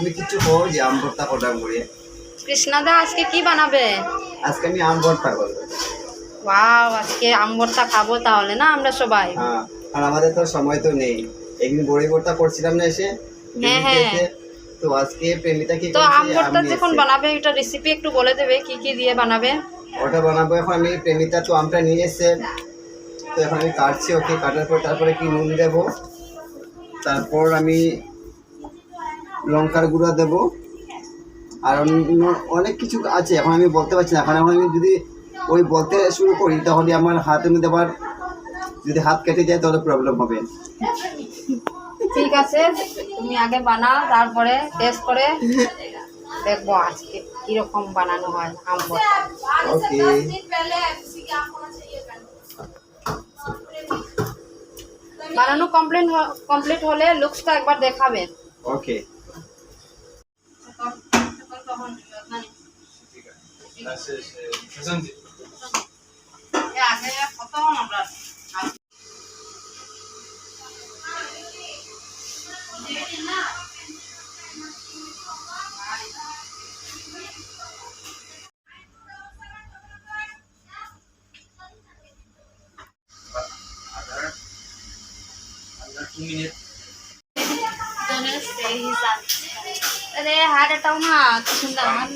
তুমি কিছু কর যে আম ভর্তা করলাম করে কৃষ্ণাদা আজকে কি বানাবে? আজকে আমি আম ভর্তা করব। ওয়াও আজকে আম ভর্তা খাব তাহলে না আমরা সবাই? হ্যাঁ আর আমাদের তো সময় তো নেই। একদিন বড়ি ভর্তা করছিলাম না এসে হ্যাঁ, হ্যাঁ। তো আজকে প্রেমিতা কি তো আম ভর্তা যখন বানাবে এটা রেসিপি একটু বলে দেবে কি কি দিয়ে বানাবে? ওটা বানাবো এখন আমি প্রেমিতা তো আমটা নিয়ে এসছে। তো এখন আমি কাটছি ওকে কাটার পর তারপরে কি নুন দেব। তারপর আমি লঙ্কার গুঁড়া দেব। আর অন্য অনেক কিছু আছে এখন আমি বলতে পারছি না। এখন এখন আমি যদি ওই বলতে শুরু করি তাহলে আমার হাতের মধ্যে আবার যদি হাত কেটে যায় তাহলে প্রবলেম হবে। ঠিক আছে তুমি আগে বানাও তারপরে টেস্ট করে দেখব আজকে কীরকম বানানো হয় আম ওকে বানানো কমপ্লিট কমপ্লিট হলে লুকসটা একবার দেখাবেন ওকে अरे हार्ट अटैक ना सुंदर मान